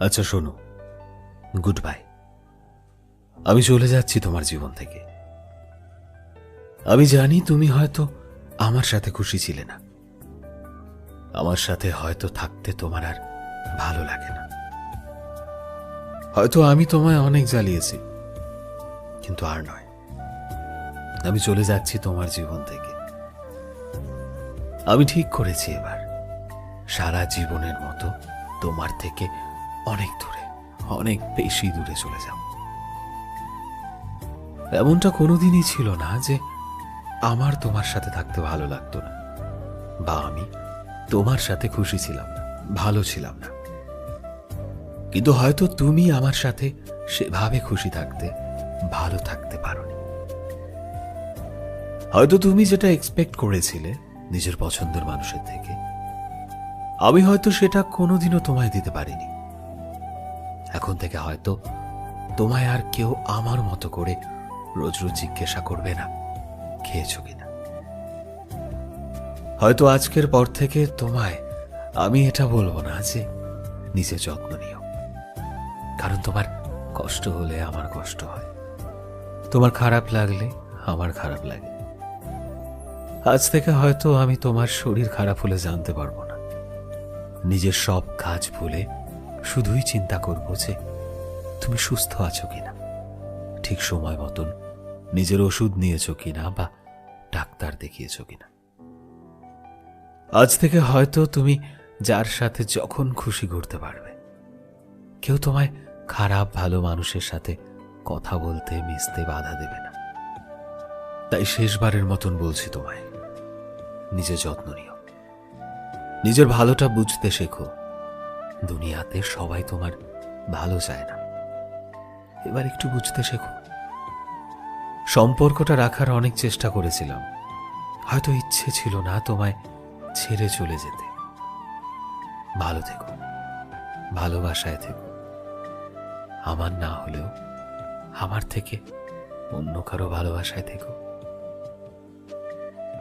আচ্ছা শোনো। Good bye আমি চলে যাচ্ছি তোমার জীবন থেকে। আমি জানি তুমি হয়তো আমার সাথে খুশি ছিলে না। আমার সাথে হয়তো থাকতে তোমার আর ভালো লাগে না। হয়তো আমি তোমায় অনেক জ্বালিয়েছি, কিন্তু আর নয়। আমি চলে যাচ্ছি তোমার জীবন থেকে। আমি ঠিক করেছি এবার। সারা জীবনের মতো তোমার থেকে অনেক দূরে, অনেক বেশি দূরে চলে যাব এমনটা কোনোদিনই ছিল না যে আমার তোমার সাথে থাকতে ভালো লাগতো না, বা আমি তোমার সাথে খুশি ছিলাম না, ভালো ছিলাম না। কিন্তু হয়তো তুমি আমার সাথে সেভাবে খুশি থাকতে, ভালো থাকতে পারো হয়তো তুমি যেটা এক্সপেক্ট করেছিলে নিজের পছন্দের মানুষের থেকে, আমি হয়তো সেটা কোনোদিনও তোমায় দিতে পারিনি। এখন থেকে হয়তো তোমায় আর কেউ আমার মতো করে রোজ রোজ জিজ্ঞাসা করবে না। খেয়েছো কিনা? হয়তো আজকের পর থেকে তোমায় আমি এটা বলব না যে নিজে যত্ন নিও। কারণ তোমার কষ্ট হলে আমার কষ্ট হয়। তোমার খারাপ লাগলে আমার খারাপ লাগে। আজ থেকে হয়তো আমি তোমার শরীর খারাপ হলে জানতে পারব না। নিজের সব কাজ ভুলে শুধুই চিন্তা করব যে তুমি সুস্থ আছো কিনা। ঠিক সময় মতন নিজের ওষুধ নিয়েছো কিনা বা ডাক্তার দেখিয়েছো কিনা। আজ থেকে হয়তো তুমি যার সাথে যখন খুশি ঘুরতে পারবে। কেউ তোমায় খারাপ, ভালো মানুষের সাথে কথা বলতে, মিশতে বাধা দেবে না। তাই শেষবারের মতন বলছি তোমায় নিজের যত্ন নিও। নিজের ভালোটা বুঝতে শেখো। দুনিয়াতে সবাই তোমার ভালো চায় না। এবার একটু বুঝতে শেখো। সম্পর্কটা রাখার অনেক চেষ্টা করেছিলাম। হয়তো ইচ্ছে ছিল না তোমায় ছেড়ে চলে যেতে। ভালো থেকো। ভালোবাসায় থেকো। আমার না হলেও আমার থেকে অন্য কারও ভালোবাসায় থেকো।